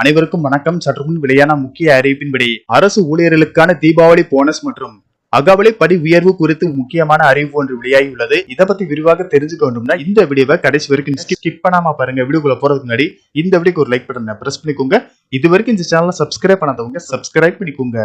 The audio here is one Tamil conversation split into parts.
அனைவருக்கும் வணக்கம். சற்று முன் வெளியான முக்கிய அறிவிப்பின்படி அரசு ஊழியர்களுக்கான தீபாவளி போனஸ் மற்றும் அகவலை படி உயர்வு குறித்து முக்கியமான அறிவிப்பு ஒன்று வெளியாகியுள்ளது. இதை பத்தி விரிவாக தெரிஞ்சுக்க வேண்டும்னா இந்த வீடியோவை கடைசி வரைக்கும் ஸ்கிப் பண்ணாம பாருங்க. வீடியோக்குள்ள போறதுக்கு முன்னாடி இந்த வீடியோக்கு ஒரு லைக் பட்டனை பிரஸ் பண்ணிக்கோங்க. இது வரைக்கும் இந்த சேனலை சப்ஸ்கிரைப் பண்ணாதவங்க சப்ஸ்கிரைப் பண்ணிக்கோங்க.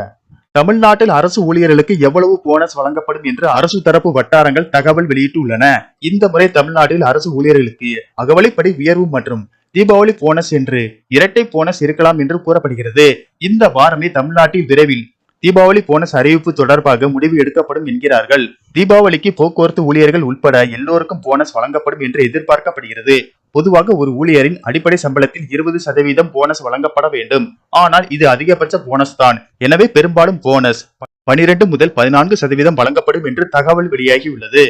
தமிழ்நாட்டில் அரசு ஊழியர்களுக்கு எவ்வளவு போனஸ் வழங்கப்படும் என்று அரசு தரப்பு வட்டாரங்கள் தகவல் வெளியிட்டுள்ளன. இந்த முறை தமிழ்நாட்டில் அரசு ஊழியர்களுக்கு அகவலைப்படி உயர்வு மற்றும் தீபாவளி போனஸ் என்று இரட்டை போனஸ் இருக்கலாம் என்று கூறப்படுகிறது. இந்த வாரமே தமிழ்நாட்டில் விரைவில் தீபாவளி போனஸ் அறிவிப்பு தொடர்பாக முடிவு எடுக்கப்படும் என்கிறார்கள். தீபாவளிக்கு போக்குவரத்து ஊழியர்கள் உட்பட எல்லோருக்கும் போனஸ் வழங்கப்படும் என்று எதிர்பார்க்கப்படுகிறது. பொதுவாக ஒரு ஊழியரின் அடிப்படை சம்பளத்தில் இருபது சதவீதம் போனஸ் வழங்கப்பட வேண்டும். ஆனால் இது அதிகபட்ச போனஸ் தான். எனவே பெரும்பாலும் போனஸ் பனிரெண்டு முதல் பதினான்கு சதவீதம் வழங்கப்படும் என்று தகவல் வெளியாகியுள்ளது.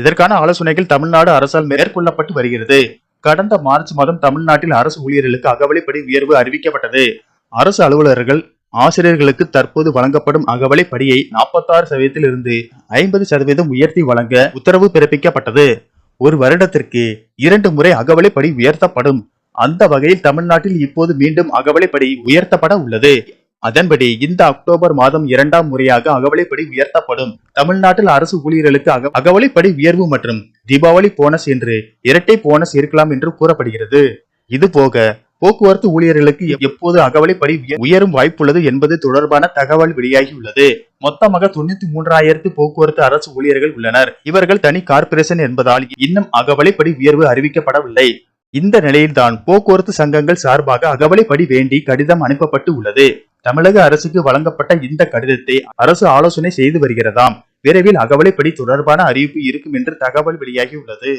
இதற்கான ஆலோசனைகள் தமிழ்நாடு அரசால் மேற்கொள்ளப்பட்டு வருகிறது. கடந்த மார்ச் மாதம் தமிழ்நாட்டில் அரசு ஊழியர்களுக்கு அகவலைப்படி உயர்வு அறிவிக்கப்பட்டது. அரசு அலுவலர்கள் ஆசிரியர்களுக்கு தற்போது வழங்கப்படும் அகவலைப்படியை நாற்பத்தாறு சதவீதத்தில் இருந்து ஐம்பது சதவீதம் உயர்த்தி வழங்க உத்தரவு பிறப்பிக்கப்பட்டது. ஒரு வருடத்திற்கு இரண்டு முறை அகவலைப்படி உயர்த்தப்படும். அந்த வகையில் தமிழ்நாட்டில் இப்போது மீண்டும் அகவலைப்படி உயர்த்தப்பட உள்ளது. அதன்படி இந்த அக்டோபர் மாதம் இரண்டாம் முறையாக அகவலைப்படி உயர்த்தப்படும். தமிழ்நாட்டில் அரசு ஊழியர்களுக்கு அக அகவலைப்படி உயர்வு மற்றும் தீபாவளி போனஸ் என்று இரட்டை போனஸ் இருக்கலாம் என்று கூறப்படுகிறது. இது போக போக்குவரத்து ஊழியர்களுக்கு எப்போது அகவலைப்படி உயரும் வாய்ப்புள்ளது என்பது தொடர்பான தகவல் வெளியாகியுள்ளது மொத்தமாக தொண்ணூத்தி மூன்றாயிரத்து போக்குவரத்து அரசு ஊழியர்கள் உள்ளனர். இவர்கள் தனி கார்ப்பரேஷன் என்பதால் இன்னும் அகவலைப்படி உயர்வு அறிவிக்கப்படவில்லை. இந்த நிலையில்தான் போக்குவரத்து சங்கங்கள் சார்பாக அகவலைப்படி வேண்டி கடிதம் அனுப்பப்பட்டு உள்ளது. தமிழக அரசுக்கு வழங்கப்பட்ட இந்த கடிதத்தை அரசு ஆலோசனை செய்து வருகிறதாம். விரைவில் அகவலைப்படி தொடர்பான அறிவிப்பு இருக்கும் என்று தகவல் வெளியாகியுள்ளது.